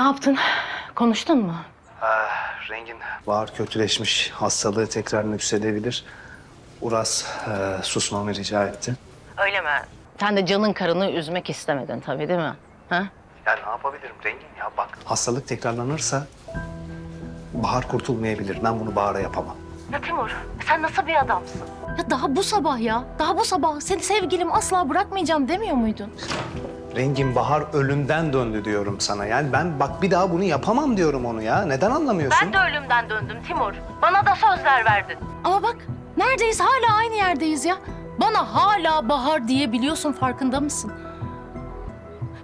Ne yaptın? Konuştun mu? Rengin var kötüleşmiş. Hastalığı tekrar nüksedebilir. Uras e, susmamı rica etti. Öyle mi? Sen de canın karını üzmek istemedin tabii değil mi? Ha? Ya ne yapabilirim Rengin ya bak. Hastalık tekrarlanırsa Bahar kurtulmayabilir. Ben bunu Bahar'a yapamam. Ya Timur, sen nasıl bir adamsın? Ya daha bu sabah ya. Daha bu sabah seni sevgilim asla bırakmayacağım demiyor muydun? Rengin Bahar ölümden döndü diyorum sana. Yani ben bak bir daha bunu yapamam diyorum onu ya. Neden anlamıyorsun? de ölümden döndüm Timur. Bana da sözler verdin. Ama bak neredeyiz hala aynı yerdeyiz ya. Bana hala bahar diyebiliyorsun farkında mısın?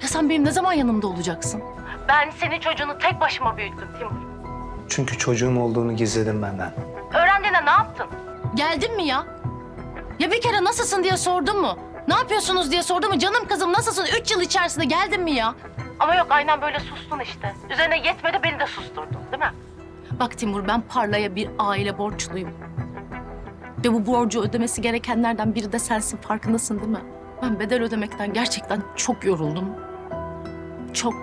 Ya sen benim ne zaman yanımda olacaksın? Ben senin çocuğunu tek başıma büyüttüm Timur. Çünkü çocuğum olduğunu gizledim benden. Öğrendiğinde ne yaptın? Geldin mi ya? Ya bir kere nasılsın diye sordun mu? Ne yapıyorsunuz diye sordun mu? Canım kızım nasılsın? Üç yıl içerisinde geldin mi ya? Ama yok aynen böyle sustun işte. Üzerine yetmedi beni de susturdun değil mi? Bak Timur ben Parla'ya bir aile borçluyum. Ve bu borcu ödemesi gerekenlerden biri de sensin farkındasın değil mi? Ben bedel ödemekten gerçekten çok yoruldum. Çok.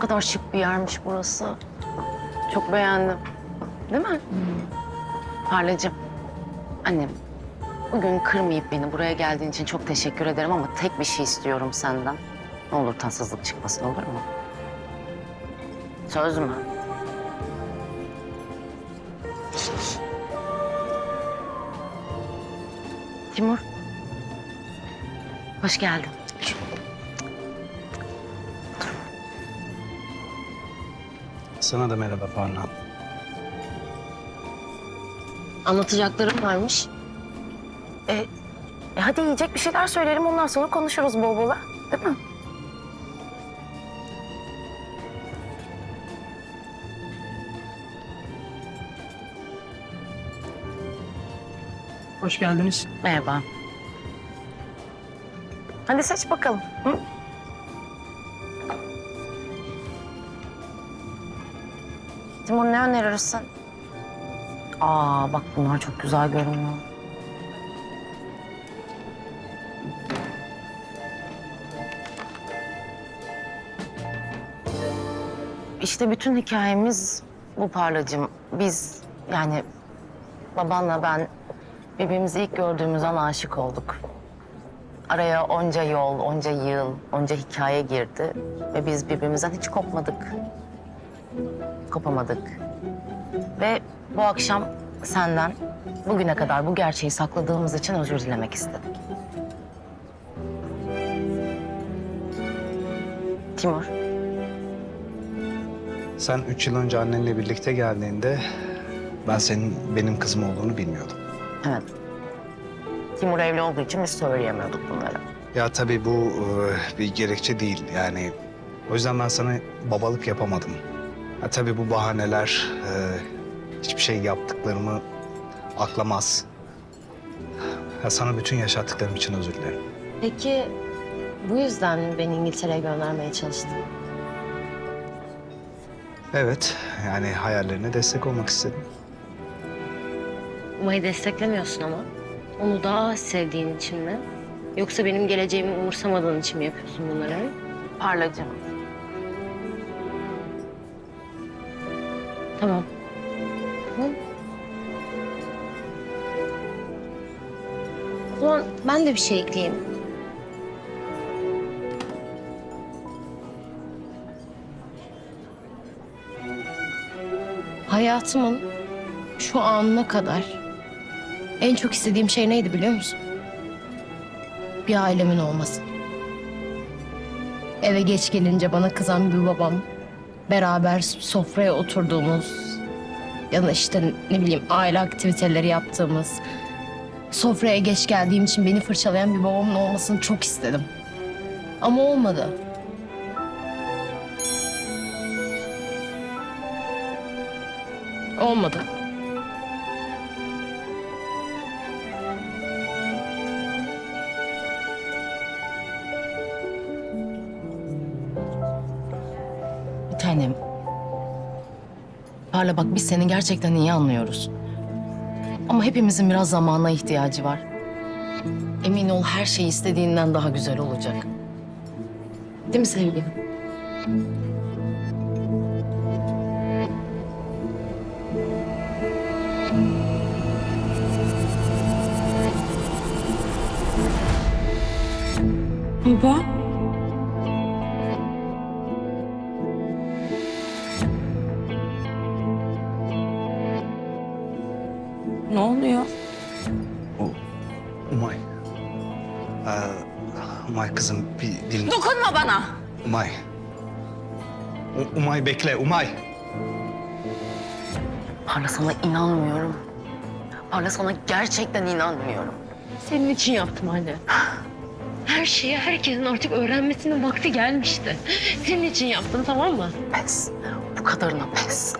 Kadar şık bir yermiş burası. Çok beğendim. Değil mi? Parlacığım, annem. Bugün kırmayıp beni buraya geldiğin için çok teşekkür ederim ama tek bir şey istiyorum senden. Ne olur tatsızlık çıkmasın olur mu? Söz mü? Timur. Hoş geldin. Sana da merhaba Parna. Anlatacaklarım varmış. E, e hadi yiyecek bir şeyler söyleyelim ondan sonra konuşuruz bol bol. ha? Değil mi? Hoş geldiniz. Merhaba. Hadi seç bakalım. Hı? Timur ne önerirsin? Aa bak bunlar çok güzel görünüyor. İşte bütün hikayemiz bu parlacığım. Biz yani babanla ben birbirimizi ilk gördüğümüz an aşık olduk. Araya onca yol, onca yıl, onca hikaye girdi ve biz birbirimizden hiç kopmadık. Kopamadık. Ve bu akşam senden bugüne kadar bu gerçeği sakladığımız için özür dilemek istedik. Timur, Sen üç yıl önce annenle birlikte geldiğinde ben senin benim kızım olduğunu bilmiyordum. evet. Timur evli olduğu için biz söyleyemiyorduk bunları. Ya tabii bu e, bir gerekçe değil yani. O yüzden ben sana babalık yapamadım. Ya tabii bu bahaneler e, hiçbir şey yaptıklarımı aklamaz. Ya sana bütün yaşattıklarım için özür dilerim. Peki bu yüzden mi beni İngiltere'ye göndermeye çalıştın? Evet yani hayallerine destek olmak istedim. Umay'ı desteklemiyorsun ama. Onu daha az sevdiğin için mi? Yoksa benim geleceğimi umursamadığın için mi yapıyorsun bunları? Parlacığım, Tamam. Hı? O zaman ben de bir şey ekleyeyim. Hayatımın şu anına kadar en çok istediğim şey neydi biliyor musun? Bir ailemin olması. Eve geç gelince bana kızan bir babam, beraber sofraya oturduğumuz ya da işte ne bileyim aile aktiviteleri yaptığımız sofraya geç geldiğim için beni fırçalayan bir babamın olmasını çok istedim. Ama olmadı. Olmadı. Parla bak biz seni gerçekten iyi anlıyoruz. Ama hepimizin biraz zamana ihtiyacı var. Emin ol her şey istediğinden daha güzel olacak. Değil mi sevgilim? Baba. Umay. U- Umay bekle Umay. Parla sana inanmıyorum. Parla sana gerçekten inanmıyorum. Senin için yaptım anne. Her şeyi herkesin artık öğrenmesinin vakti gelmişti. Senin için yaptım tamam mı? Pes. Bu kadarına pes.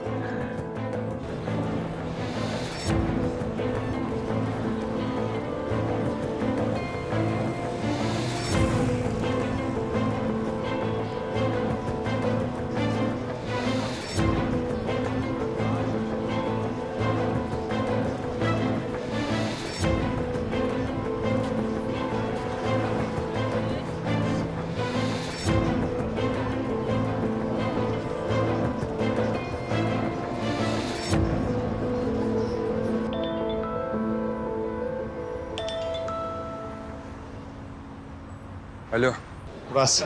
Uras.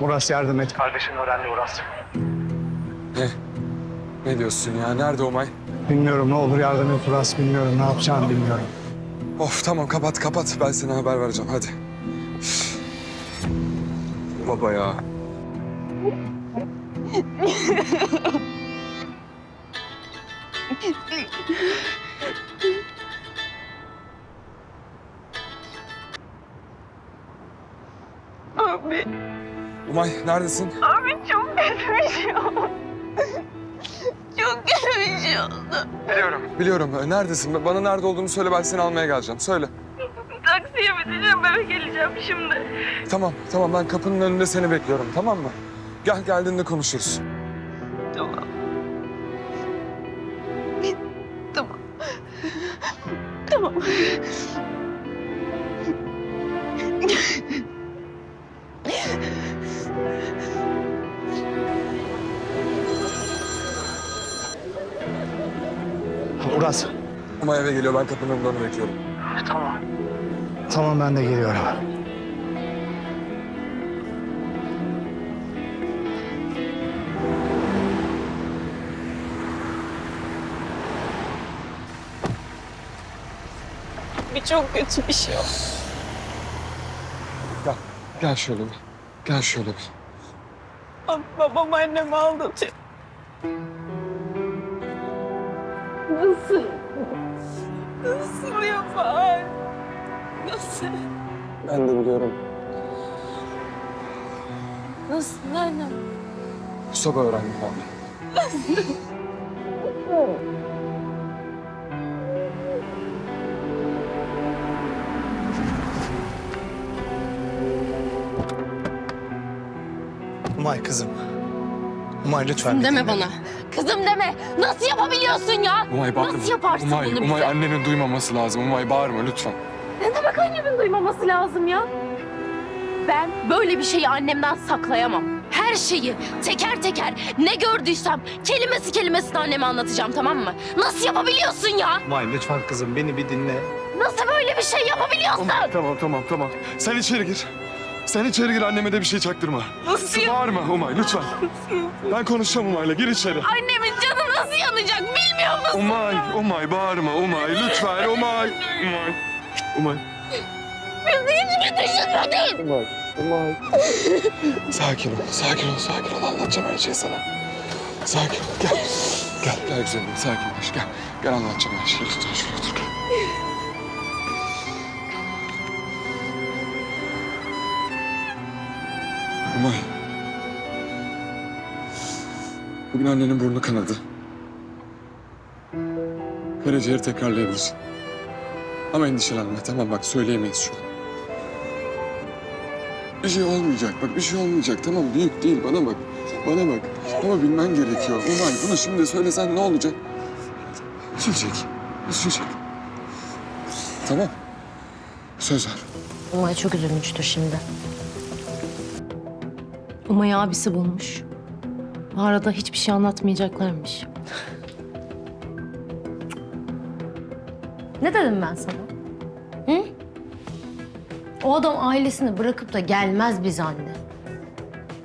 Uras yardım et. Kardeşin öğrendi Uras. Ne? Ne diyorsun ya? Nerede Umay? Bilmiyorum ne olur yardım et Uras. Bilmiyorum ne yapacağını bilmiyorum. Of tamam kapat kapat. Ben sana haber vereceğim hadi. Üf. Baba ya. Abi, Umay neredesin? abi çok kötü bir şey oldu. Çok kötü bir şey oldu. Biliyorum. Biliyorum. Ee, Neredesin? Bana nerede olduğunu söyle ben seni almaya geleceğim. Söyle. Taksiye bineceğim, eve geleceğim şimdi. Tamam tamam ben kapının önünde seni bekliyorum tamam mı? Gel geldiğinde konuşuruz. Eve geliyor ben kapının önünde onu bekliyorum. Tamam ben de geliyorum. Bir çok kötü bir şey oldu. Gel. Gel şöyle bir. Gel şöyle bir. Abi, babam annemi aldatıyor. Nasıl? Nasıl yapar? Nasıl? Ben de biliyorum. Nasıl? Bu sabah öğrendim ben. Umay kızım. Umay lütfen. bir Deme dinle. bana. Kızım deme. Nasıl yapabiliyorsun ya? Umay bağırma. Nasıl yaparsın Umay, bunu Umay bize? annenin duymaması lazım. Umay bağırma lütfen. Ne demek annemin duymaması lazım ya? Ben böyle bir şeyi annemden saklayamam. Her şeyi teker teker ne gördüysem kelimesi kelimesine anneme anlatacağım tamam mı? Nasıl yapabiliyorsun ya? Umay lütfen kızım beni bir dinle. Nasıl böyle bir şey yapabiliyorsun? Tamam tamam tamam. Sen içeri gir. Sen içeri gir anneme de bir şey çaktırma. Nasıl ya? Bağırma Umay lütfen. Ben konuşacağım Umay'la gir içeri. Annemin canı nasıl yanacak bilmiyor musun? Umay, Umay bağırma Umay lütfen Umay. Umay. Umay. Bizi hiç mi düşünmedin? Umay. Umay. sakin ol, sakin ol, sakin ol. Anlatacağım her şeyi sana. Sakin ol, gel. Gel, gel güzelim, sakinleş. Gel, gel anlatacağım her şeyi. Lütfen şuraya otur. Gel. Umay. Bugün annenin burnu kanadı. Karaciğeri tekrarlayabilir. Ama endişelenme tamam bak söyleyemeyiz şu an. Bir şey olmayacak bak bir şey olmayacak tamam büyük değil bana bak. Bana bak ama bilmen gerekiyor. Umay bunu şimdi söylesen ne olacak? Üzülecek. Üzülecek. Tamam. Söz ver. Umay çok üzülmüştür şimdi. Umay'ı abisi bulmuş. Bu arada hiçbir şey anlatmayacaklarmış. Ne dedim ben sana? Hı? O adam ailesini bırakıp da gelmez biz anne.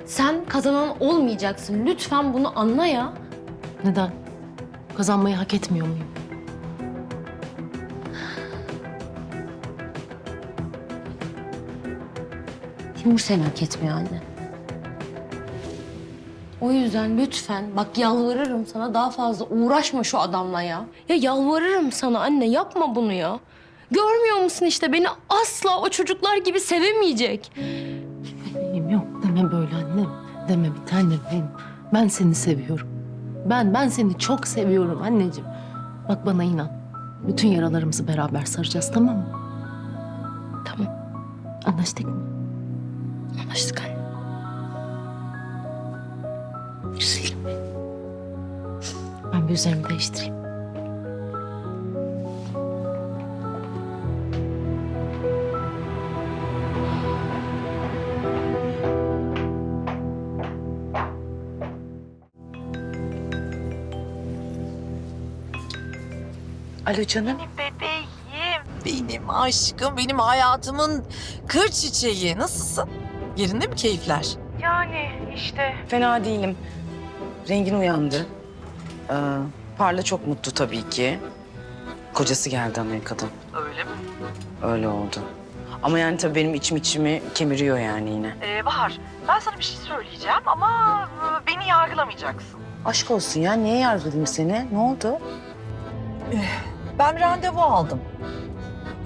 Sen kazanan olmayacaksın. Lütfen bunu anla ya. Neden? Kazanmayı hak etmiyor muyum? Timur seni hak etmiyor anne. O yüzden lütfen bak yalvarırım sana daha fazla uğraşma şu adamla ya. Ya yalvarırım sana anne yapma bunu ya. Görmüyor musun işte beni asla o çocuklar gibi sevemeyecek. Benim yok deme böyle annem. Deme bir tanem benim. Ben seni seviyorum. Ben, ben seni çok seviyorum anneciğim. Bak bana inan. Bütün yaralarımızı beraber saracağız tamam mı? Tamam Anlaştık mı? anlaştık anne. Bir üzerimi değiştireyim. Alo canım. Bebeğim. Benim aşkım, benim hayatımın kır çiçeği. Nasılsın? Yerinde mi keyifler? Yani işte. Fena değilim. Rengin uyandı. Ee, Parla çok mutlu tabii ki. Kocası geldi Amerika'dan. Öyle mi? Öyle oldu. Ama yani tabii benim içim içimi kemiriyor yani yine. Ee, Bahar, ben sana bir şey söyleyeceğim ama e, beni yargılamayacaksın. Aşk olsun ya. Niye yargılayayım seni? Ne oldu? Ben bir randevu aldım.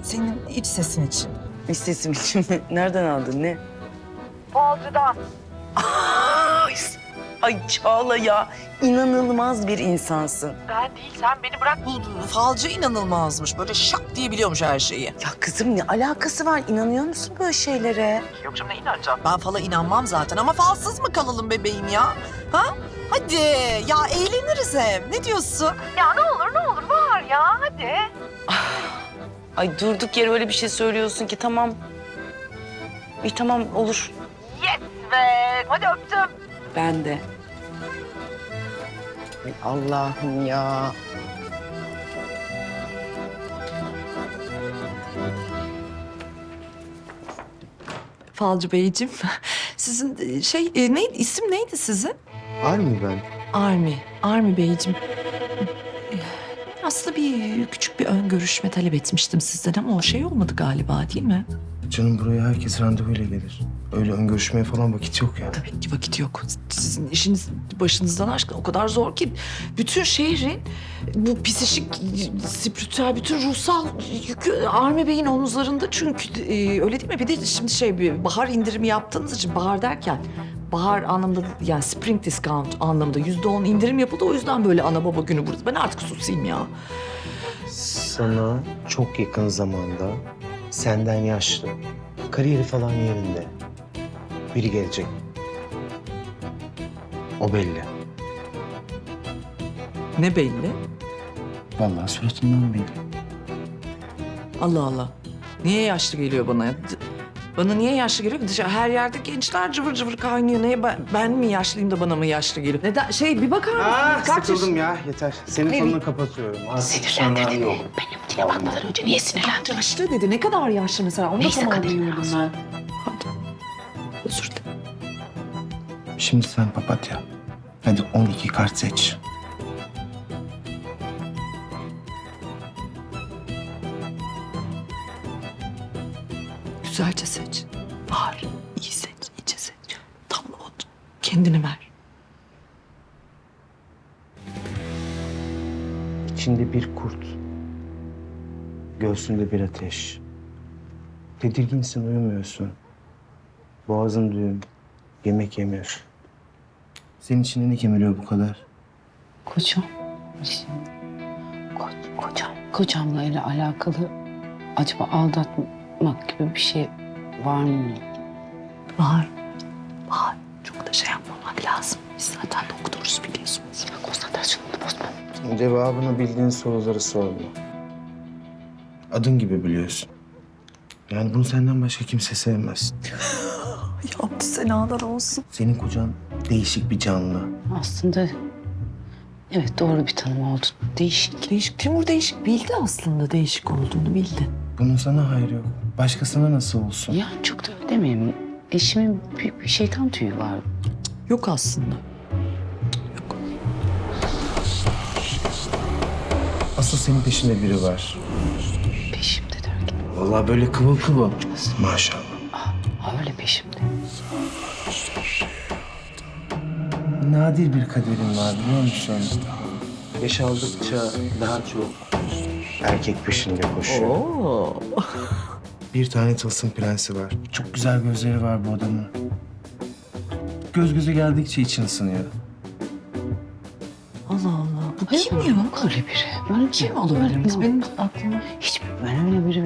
Senin iç sesin için. İstesim için mi? Nereden aldın ne? Falcıdan. Ay, Çağla ya. inanılmaz bir insansın. Ben değil, sen beni bırak. Bu falcı inanılmazmış. Böyle şak diye biliyormuş her şeyi. Ya kızım ne alakası var? İnanıyor musun böyle şeylere? Yok canım ne inanacağım? Ben fala inanmam zaten ama falsız mı kalalım bebeğim ya? Ha? Hadi ya eğleniriz hem. Ne diyorsun? Ya ne olur ne olur Bahar ya hadi. Ay durduk yere öyle bir şey söylüyorsun ki tamam. İyi tamam olur. Yes be. Hadi öptüm. Ben de. Allah'ım ya. Falcı Beyciğim. Sizin e, şey e, neydi isim neydi sizin? Var mı ben? Armi. Armi Beyciğim. Aslında bir küçük bir ön görüşme talep etmiştim sizden ama o şey olmadı galiba değil mi? Canım buraya herkes randevuyla gelir. Öyle ön görüşmeye falan vakit yok yani. Tabii ki vakit yok. Sizin işiniz başınızdan aşkın o kadar zor ki bütün şehrin bu psikik, spiritüel, bütün ruhsal yükü Armi Bey'in omuzlarında çünkü e, öyle değil mi? Bir de şimdi şey bir bahar indirimi yaptığınız için bahar derken bahar anlamda yani spring discount anlamda yüzde on indirim yapıldı. O yüzden böyle ana baba günü burada. Ben artık susayım ya. Sana çok yakın zamanda senden yaşlı, kariyeri falan yerinde biri gelecek. O belli. Ne belli? Vallahi suratından belli. Allah Allah. Niye yaşlı geliyor bana? D- Bana niye yaşlı geliyor? Dışarı her yerde gençler cıvır cıvır kaynıyor. Neye ben, ben mi yaşlıyım da bana mı yaşlı geliyor? Neden? Şey bir bakar mısınız? Ah Kaç yaş- sıkıldım ya yeter. Senin sonunu kapatıyorum. Sinirlendirdin yok. Yaşlı dedi. Ne kadar yaşlı mesela? Onu Neyse tamamlıyorum ben. Şimdi sen papatya. Hadi 12 kart seç. Güzelce seç. Bahar. iyi seç. iyice seç. Tam o. Kendini ver. İçinde bir kurt. Göğsünde bir ateş. Tedirginsin, uyumuyorsun. Boğazın düğüm. Yemek yemiyor. Senin içinde ne kemiriyor bu kadar? Kocam. Şimdi, ko- kocam. Kocamla ile alakalı acaba aldatmak gibi bir şey var mı? Bahar. Bahar. Çok da şey yapmamak lazım. Biz zaten doktoruz biliyorsunuz. Konsantrasyonunu bozma. Cevabını bildiğin soruları sorma. Adın gibi biliyorsun. Yani bunu senden başka kimse sevmez. Ya senalar olsun. Senin kocan değişik bir canlı. Aslında evet doğru bir tanım oldu. Değişik. Değişik. Timur değişik bildi aslında değişik olduğunu bildi. Bunun sana hayrı yok. Başkasına nasıl olsun? Ya çok da öyle demeyeyim. Eşimin bir, bir şeytan tüyü var. Yok aslında. Asıl senin peşinde biri var. Peşimde derken. Vallahi böyle kıvıl kıvıl. Maşallah. Nadir bir kaderin var biliyor musun? Yaş aldıkça daha çok erkek peşinde koşuyor. Oo. Bir tane tılsım prensi var. Çok güzel gözleri var bu adamın. Göz göze geldikçe için ısınıyor. Allah Allah. Bu Hayır, kim ya? Yok öyle biri. Öyle Kim olabilir? Biz benim aklıma Hiç ben öyle biri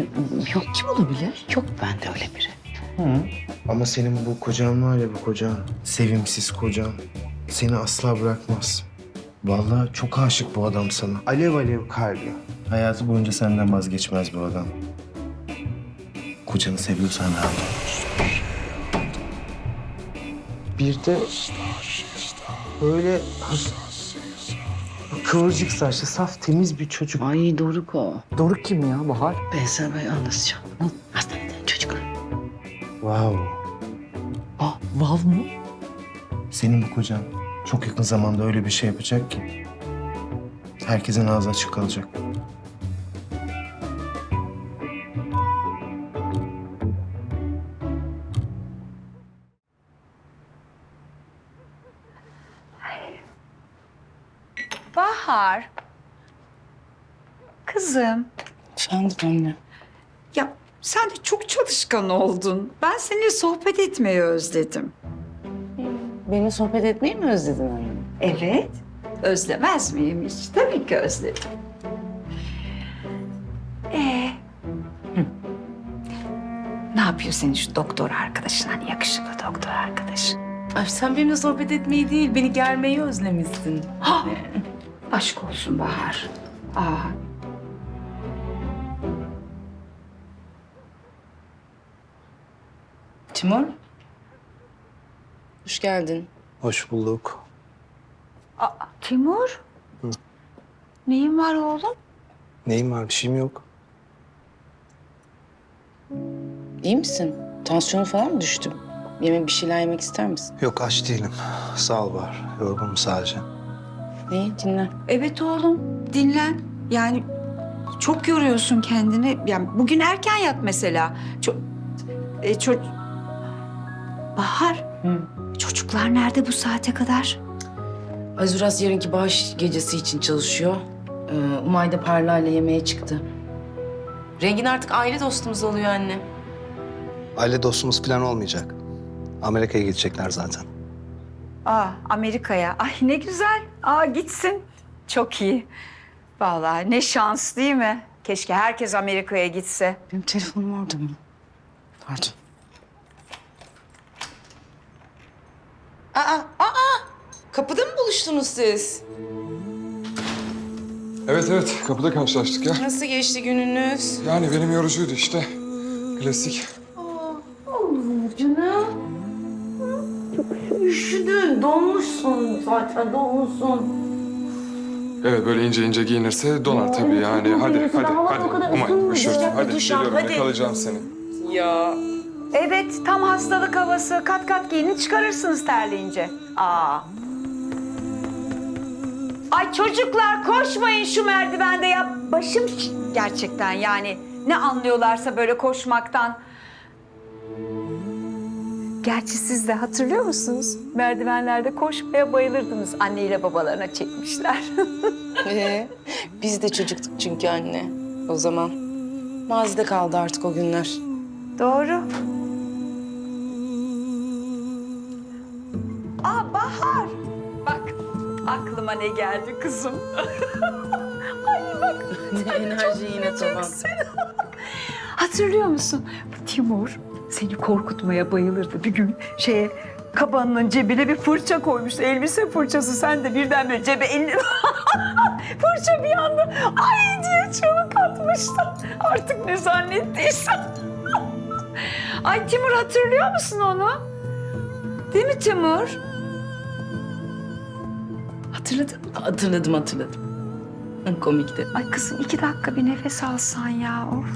yok. kim olabilir? Yok bende öyle biri. Hı. Ama senin bu kocan var ya bu kocan. Sevimsiz kocan. Seni asla bırakmaz. Vallahi çok aşık bu adam sana. Alev alev kalbi. Hayatı boyunca senden vazgeçmez bu adam. Kocanı seviyorsan rahat ol. Bir de böyle kıvırcık saçlı, saf, temiz bir çocuk. Ay Doruk o. Doruk kim ya Bahar? Ben sana böyle anlatacağım. Hastaneden çocuk. Wow. Ah, Vav mı? Senin bu kocan çok yakın zamanda öyle bir şey yapacak ki herkesin ağzı açık kalacak. Bahar. Kızım. Efendim anne. Ya sen de çok çalışkan oldun. Ben seninle sohbet etmeyi özledim. Beni sohbet etmeyi mi özledin anne? Evet. Özlemez miyim hiç? Tabii ki özledim. Ee, hı. ne yapıyor senin şu doktor arkadaşın? Hani yakışıklı doktor arkadaşın. Ay sen benimle sohbet etmeyi değil, beni germeyi özlemişsin. Ha! Aşk olsun Bahar. Aa, Timur. Hoş geldin. Hoş bulduk. aa, Timur. Neyin var oğlum? Neyim var? Bir şeyim yok. İyi misin? Tansiyonu falan mı düştü? Yemek bir şeyler yemek ister misin? Yok aç değilim. Sağ ol var. Yorgunum sadece. İyi dinlen. Evet oğlum, dinlen. Yani çok yoruyorsun kendini. Yani bugün erken yat mesela. Çok e, ço- Bahar. Hı. Çocuklar nerede bu saate kadar? Azuras yarınki bağış gecesi için çalışıyor. Ee, Umay da Parla ile yemeğe çıktı. Rengin artık aile dostumuz oluyor anne. Aile dostumuz falan olmayacak. Amerika'ya gidecekler zaten. Aa, Amerika'ya. Ay ne güzel. Aa gitsin. Çok iyi. Vallahi ne şans değil mi? Keşke herkes Amerika'ya gitse. Benim telefonum orada mı? Pardon. Aa, aa! Kapıda mı buluştunuz siz? Evet evet kapıda karşılaştık ya. Nasıl geçti gününüz? Yani benim yorucuydu işte. Klasik. Canım. Çok üşüdün, donmuşsun zaten, donmuşsun. Evet böyle ince ince giyinirse donar tabii yani. Hadi hadi hadi. Umay üşürsün. Hadi geliyorum yakalayacağım seni. Ya. Evet, tam hastalık havası. Kat kat giyinin çıkarırsınız terleyince. Aa. Ay çocuklar koşmayın şu merdivende ya. Başım gerçekten yani. Ne anlıyorlarsa böyle koşmaktan. Gerçi siz de hatırlıyor musunuz? Merdivenlerde koşmaya bayılırdınız. Anneyle babalarına çekmişler. Ee, biz de çocuktuk çünkü anne. O zaman. Mazide kaldı artık o günler. Doğru. Aklıma ne geldi kızım. Enerji yine tavan. Hatırlıyor musun? Bu Timur seni korkutmaya bayılırdı. Bir gün şeye kabanının cebine bir fırça koymuştu. Elbise fırçası. Sen de birden böyle cebe elini... fırça bir anda ay diye çığlık atmış. sanmıştım. Artık ne zannettiysem. Ay Timur hatırlıyor musun onu? Değil mi Timur? Hatırladın mı? Hatırladım hatırladım. Komikti. Ay kızım iki dakika bir nefes alsan ya. Of.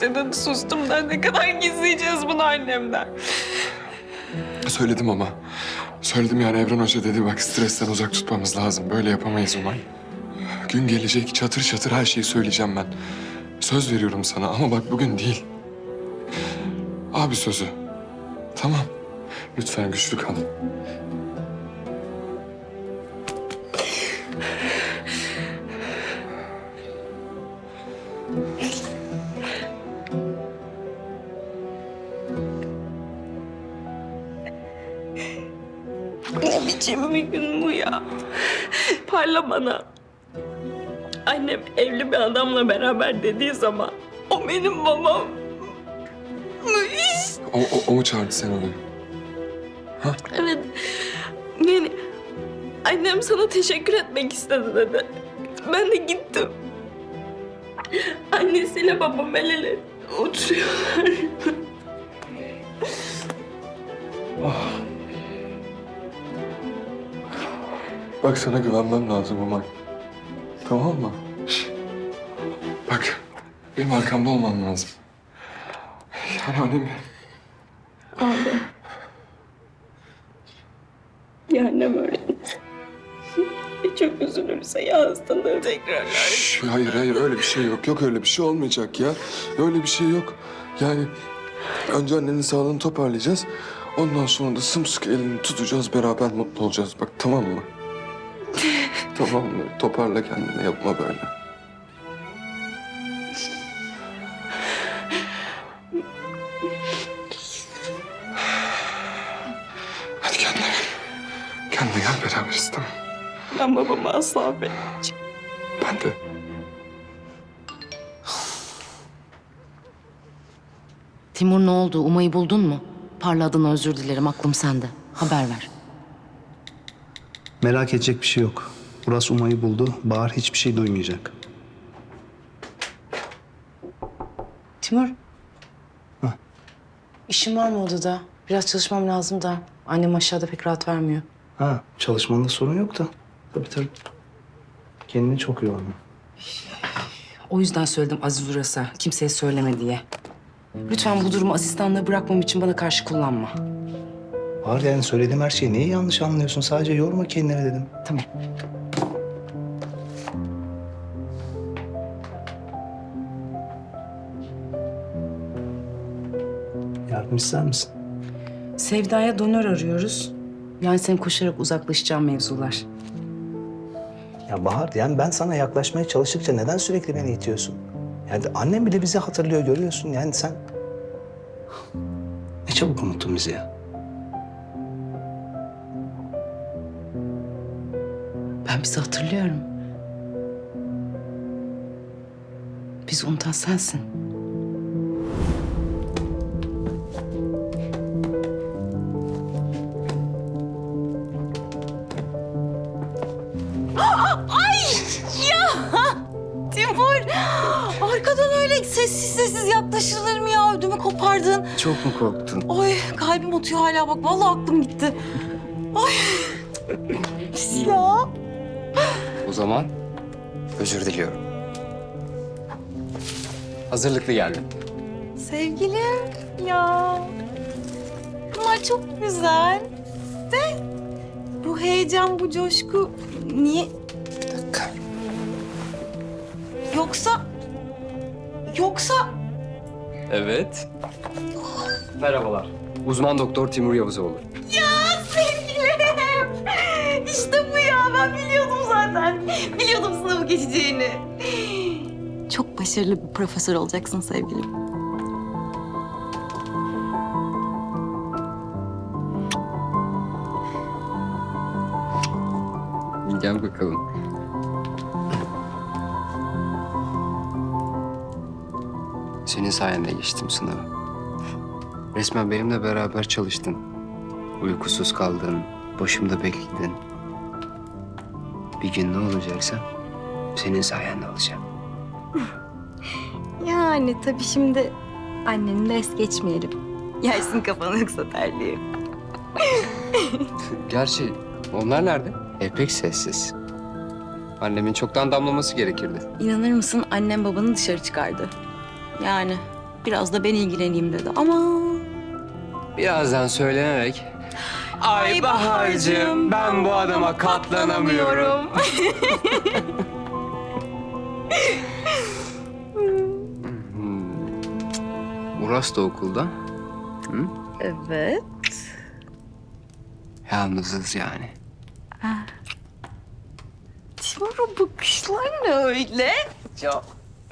Dedin sustum da ne kadar gizleyeceğiz bunu annemden. Söyledim ama. Söyledim yani Evren Hoca dedi bak stresten uzak tutmamız lazım. Böyle yapamayız Umay. Gün gelecek çatır çatır her şeyi söyleyeceğim ben. Söz veriyorum sana ama bak bugün değil. Abi sözü. Tamam. Lütfen güçlü kal. Parla bana. Annem evli bir adamla beraber dediği zaman o benim babam. O, o, o mu çağırdı seni oraya? Evet. Yani annem sana teşekkür etmek istedi dedi. Ben de gittim. Annesiyle babam el ele oturuyorlar. Bak sana güvenmem lazım Umay. Tamam mı? Bak benim arkamda olman lazım. Yani annemi Abi. Ya annem öyle. Çok üzülürse ya hastalığı tekrarlar. Şş, hayır hayır öyle bir şey yok. Yok öyle bir şey olmayacak ya. Öyle bir şey yok. Yani önce annenin sağlığını toparlayacağız. Ondan sonra da sımsıkı elini tutacağız. Beraber mutlu olacağız. Bak tamam mı? Tamam mı? Toparla kendini. Yapma böyle. Hadi kendine gel. Kendine gel beraberiz tamam Ben babamı asla affetmeyeceğim. Ben de. Timur ne oldu? Umay'ı buldun mu? Parla adına özür dilerim. Aklım sende. Haber ver. Merak edecek bir şey yok. Uras Umay'ı buldu. Bahar hiçbir şey duymayacak. Timur. İşin var mı odada? Biraz çalışmam lazım da. Annem aşağıda pek rahat vermiyor. Ha, çalışmanda sorun yok da. Tabii tabii. Kendini çok yorma. O yüzden söyledim Aziz Uras'a. Kimseye söyleme diye. Lütfen bu durumu asistanlığı bırakmam için bana karşı kullanma. Bahar yani söylediğim her şeyi niye yanlış anlıyorsun? Sadece yorma kendini dedim. Tamam. Yardım ister misin? Sevda'ya donör arıyoruz. Yani senin koşarak uzaklaşacağın mevzular. Ya Bahar yani ben sana yaklaşmaya çalıştıkça neden sürekli beni itiyorsun? Yani annem bile bizi hatırlıyor görüyorsun yani sen... Ne çabuk unuttun bizi ya. Ben bizi hatırlıyorum. Bizi unutan sensin. Sessiz sessiz yaklaşılır mı ya? Ödümü kopardın. Çok mu korktun? Ay kalbim atıyor hala bak. Vallahi aklım gitti. Ay. ya. O zaman özür diliyorum. Hazırlıklı geldim. Sevgilim ya. Bunlar çok güzel. De bu heyecan, bu coşku niye? Bir dakika. Yoksa... Yoksa... Evet. Merhabalar. Uzman doktor Timur Yavuzoğlu. İşte bu ya. Ben biliyordum zaten. Biliyordum sınavı geçeceğini. Çok başarılı bir profesör olacaksın sevgilim. Sayende geçtim sınavı. Resmen benimle beraber çalıştın. Uykusuz kaldın, başımda bekledin. Bir gün ne olacaksa senin sayende olacak. Yani tabii şimdi anneni de es geçmeyelim. Yersin kafanı yoksa terliği. Gerçi onlar nerede? E pek sessiz. Annemin çoktan damlaması gerekirdi. İnanır mısın annem babanı dışarı çıkardı. Yani biraz da ben ilgileneyim dedi ama... Birazdan söylenerek... Ay Bahar'cığım ben bu adama katlanamıyorum. Hmm. Uras da okulda. Evet. Yalnızız yani. Timur'a bakışlar ne öyle? Ya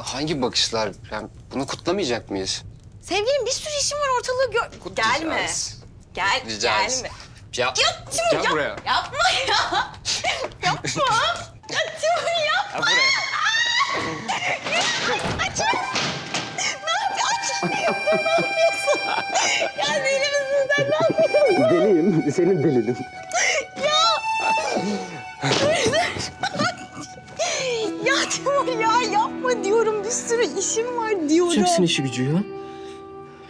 hangi bakışlar? Yani bunu kutlamayacak mıyız? Sevgilim bir sürü işim var ortalığı gör... Gelme. Gel, Kutlayacağız. gelme. Ya, Timur, gel buraya. Yapma ya. Yapma. ya Timur ya. Gel buraya. Ya deli misin sen ne yapıyorsun? Deliyim. Senin delinin. Ya Timur ya yapma diyorum. Bir sürü işim var diyorum. işi gücü ya.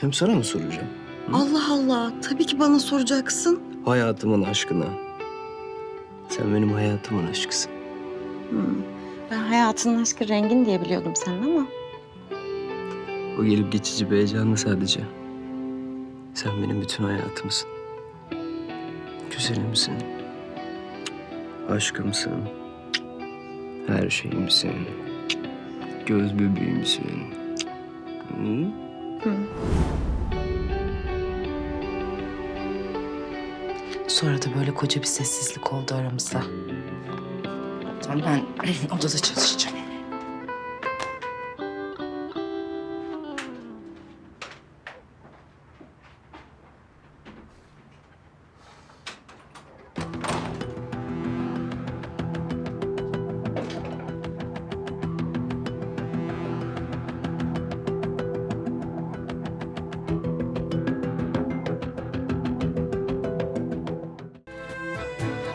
Hem sana mı soracağım? Allah Allah. Tabii ki bana soracaksın. Hayatımın aşkına. Sen benim hayatımın aşkısın. Hmm. Ben hayatının aşkı rengin diye biliyordum senin ama. O gelip geçici bir heyecanlı sadece. Sen benim bütün hayatımsın. Güzelimsin. Aşkımsın. Her şeyimsin. Göz bebeğimsin. Hı? Sonra da böyle koca bir sessizlik oldu aramızda. Tamam ben odada çalışacağım.